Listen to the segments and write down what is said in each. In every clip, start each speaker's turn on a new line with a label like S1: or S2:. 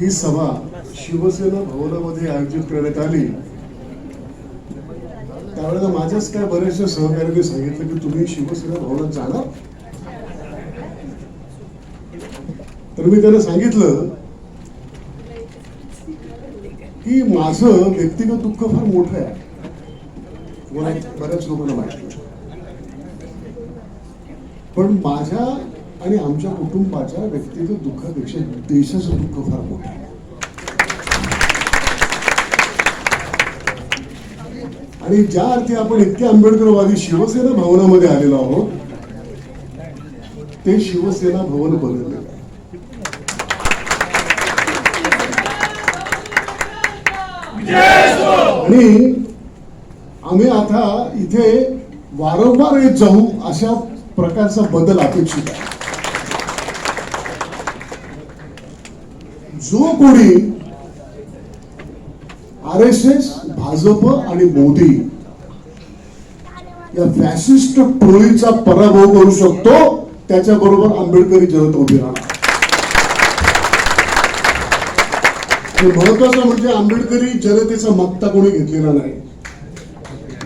S1: ही सभा शिवसेना भवनामध्ये आयोजित करण्यात आली. त्यावेळेला माझ्याच काय बऱ्याचशा सहकार्याने सांगितलं की तुम्ही शिवसेना भवनात जाणार? तर मी त्यांना सांगितलं की माझं व्यक्तिगत दुःख फार मोठं आहे. बऱ्याच लोकांना माहिती पण माझ्या आणि आमच्या कुटुंबाच्या व्यक्तिगत दुःखापेक्षा देशाचं दुःख फार मोठं आहे. आणि ज्या अर्थी आपण इतके आंबेडकरवादी शिवसेना भवनामध्ये आलेलो आहोत ते शिवसेना भवन बनलेलं आहे आणि आम्ही आता इथे वारंवार येत जाऊ अशा प्रकारचा बदल अपेक्षित आहे. जो कोणी आर एस एस भाजप आणि मोदी या फॅसिस्ट टोळीचा पराभव करू शकतो त्याच्याबरोबर आंबेडकरी जनता उभी राहणार. महत्वाचं म्हणजे आंबेडकरी जनतेचा मक्ता कोणी घेतलेला नाही.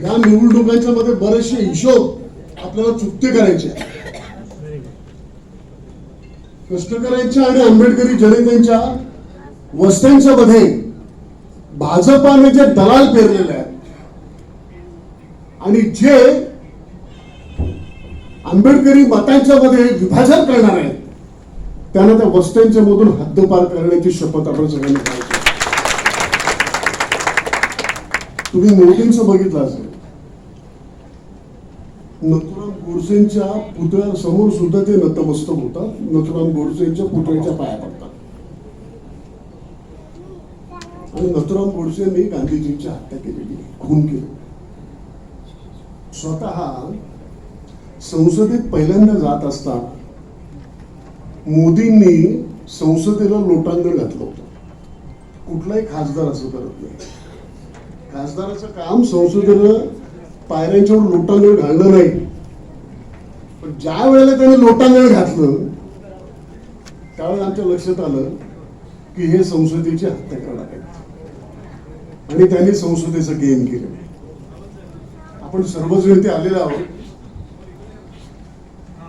S1: या निवडणुकांच्या मध्ये बरेचसे हिशोब आपल्याला चुकते करायचे. कष्ट कष्टकऱ्यांच्या आणि आंबेडकरी जनतेच्या वस्त्यांच्या मध्ये भाजपाने जे दलाल पेरलेले आहेत आणि जे आंबेडकरी मतांच्या मध्ये विभाजन करणार आहेत त्यांना त्या वस्त्यांच्या मधून हद्दपार करण्याची शपथ आपण सगळ्यांनी घ्यायची. तुम्ही मोदींचं बघितलं असेल. नथुराम गोडसेंच्या पुतळ्यासमोर सुद्धा ते नतमस्तक होतात. नथुराम गोडसेंच्या पुतळ्याच्या पाया पडतात. आणि नथुराम गोडसेंनी गांधीजींची हत्या केलेली खून केली स्वतः संसदेत पहिल्यांदा जात असताना मोदींनी संसदेला लोटांगण घातलं होतं. कुठलाही खासदार असं करत नाही. खासदाराचं काम संसदेला पायऱ्यांच्यावर लोटांगण घालणं नाही. पण ज्या वेळेला त्याने लोटांगण घातलं त्यावेळेला आमच्या लक्षात आलं की हे संसदेची हत्या करणार आहेत. आणि त्यांनी संसदेचं गेम केलं. आपण सर्वजण ते आलेलं आहोत.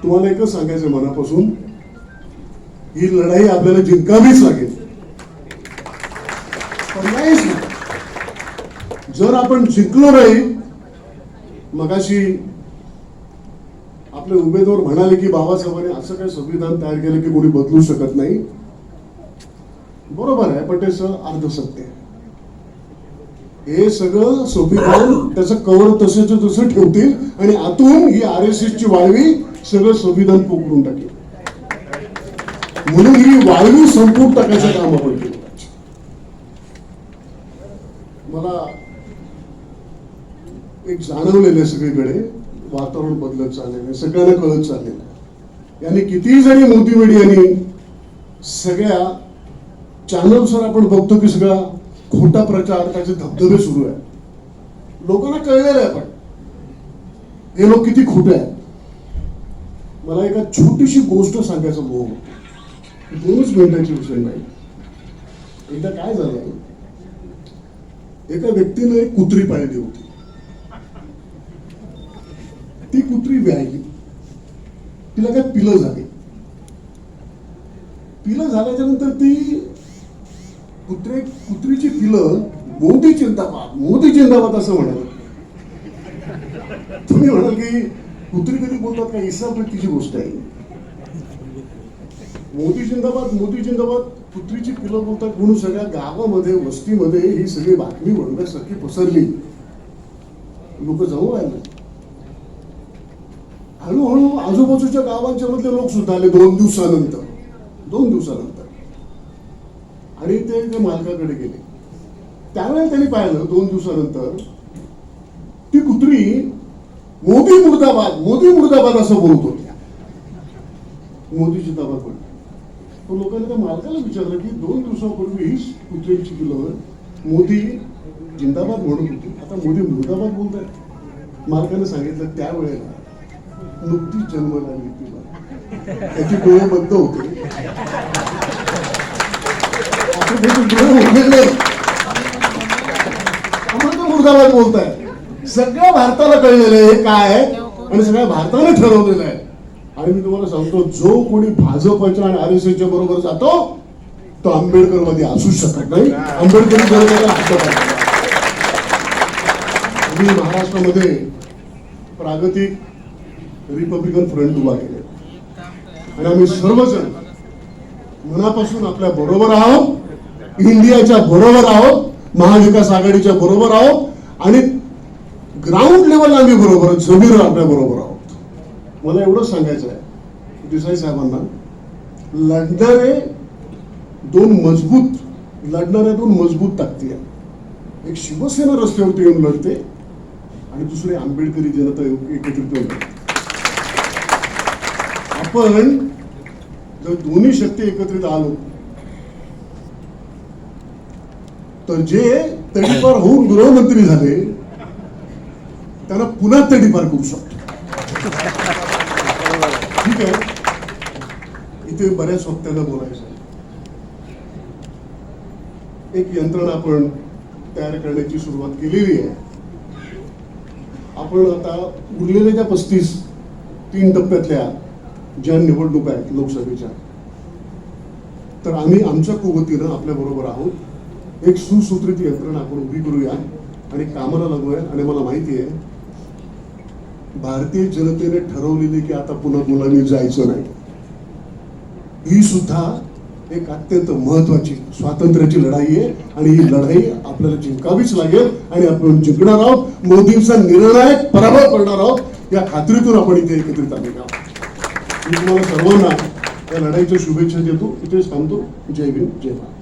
S1: तुम्हाला एकच सांगायचं मनापासून. ही लढाई आपल्याला जिंकावीच लागेल पर्यायच नाही. जर आपण जिंकलो नाही मगाशी आपले उमेदवार म्हणाले की बाबासाहेबांनी असं काही संविधान तयार केलं की कोणी बदलू शकत नाही. बरोबर आहे पण ते सर अर्धसत्य हे सगळं संविधान त्याचं कवर तसेच तसं ठेवतील आणि आतून ही आर एस ची वाळवी सगळं संविधान पोखरून टाकेल. म्हणून ही वाळवी संपून टाकायचं काम आपण केलं मला एक जाणवलेलं आहे सगळीकडे वातावरण बदलत चाललेलं आहे सगळ्यांना कळत चाललेलं आहे. कितीही जरी मोदी मीडियाने सगळ्या चॅनल्सवर आपण बघतो की सगळा खोटा प्रचार त्याचे धबधबे सुरू आहे लोकांना कळलेलं आहे पण. हे लोक किती खोटे आहेत. मला एका छोटीशी गोष्ट सांगायचं मोह होतं. दोनच मिनिटाची विषय नाही. एकदा काय झालं? एका व्यक्तीने एक कुत्री पाहिली होती. ती कुत्री व्यायली. तिला काय पिलं झाली? पिलं झाल्याच्यानंतर ती कुत्रे कुत्रीची पिलं मोदी चिंताबाद. मोदी चिंतापात असं म्हणाल तुम्ही म्हणाल की कुत्री कधी बोलतात का? इसापतीची गोष्ट आहे. मोदी चिंताबाद मोदी चिंताबाद कुत्रीची पिलं बोलतात म्हणून सगळ्या गावामध्ये वस्तीमध्ये ही सगळी बातमी म्हणण्यासारखी पसरली. लोक जाऊ राहिले हळूहळू आजूबाजूच्या गावांच्या मधले लोक सुद्धा आले दोन दिवसानंतर. दोन दिवसानंतर. आणि ते त्या मालकाकडे गेले. त्यावेळेला त्यांनी पाहिलं दोन दिवसानंतर ती कुत्री मोदी मुर्दाबाद मोदी मुर्दाबाद असं बोलत होत्या मोदी जिंदाबाद पडली. पण लोकांनी त्या मालकाला विचारलं की दोन दिवसापूर्वी हीच कुत्र्यांची पिलं मोदी जिंदाबाद म्हणत होती. आता मोदी मुर्दाबाद बोलत आहेत मालकाने सांगितलं त्यावेळेला नुकतीच जन्म लागली तिला त्याची डोळे बंद होते. आपण मुर्दाबाद बोलताय. सगळ्या भारताला कळलेलं आहे हे काय आणि सगळ्या भारताने ठरवलेलं आहे. आणि मी तुम्हाला सांगतो जो कोणी भाजपच्या आणि आर एस एसच्या बरोबर जातो तो आंबेडकरमध्ये असू शकत नाही. आंबेडकर जनतेला महाराष्ट्रामध्ये प्रागतिक रिपब्लिकन फ्रंट उभा केले आणि आम्ही सर्वजण मनापासून आपल्या बरोबर आहोत. इंडियाच्या बरोबर आहोत महाविकास आघाडीच्या बरोबर आहोत आणि ग्राउंड लेवलला आम्ही बरोबर आहोत जमीनवर आपल्या बरोबर आहोत. मला एवढंच सांगायचं आहे देसाई साहेबांना लढणारे दोन मजबूत लढणाऱ्या दोन मजबूत ताकदी आहे एक शिवसेना रस्त्यावरती येऊन लढते आणि दुसरी आंबेडकरी जनता एकत्रित येऊन लढते. आपण जर दोन्ही शक्ती एकत्रित आलो तर जे तडीपार होऊन गृहमंत्री झाले त्याला पुन्हा तडीपार करू शकतो. ठीक आहे. इथे बऱ्याच वक्त्यांना बोलायचं आहे. एक यंत्रणा आपण तयार करण्याची सुरुवात केलेली आहे. आपण आता उरलेल्या त्या पस्तीस तीन टप्प्यातल्या ज्या निवडणुका आहेत लोकसभेच्या तर आम्ही आमच्या कुवतीनं आपल्या बरोबर आहोत. एक सुसूत्रित यंत्रणा आपण उभी करूया आणि कामाला लागूया आणि मला माहिती आहे भारतीय जनतेने ठरवलेले की आता पुन्हा गुलामी जायचं नाही. ही सुद्धा एक अत्यंत महत्वाची स्वातंत्र्याची लढाई आहे आणि ही लढाई आपल्याला जिंकावीच लागेल आणि आपण जिंकणार आहोत. मोदींचा निर्णायक पराभव करणार आहोत. या खात्रीतून आपण इथे एकत्रित आलेलो आहोत. मी तुम्हाला सर्वांना या लढाईच्या शुभेच्छा देतो. इथेच थांबतो. जय भीम जय भारत.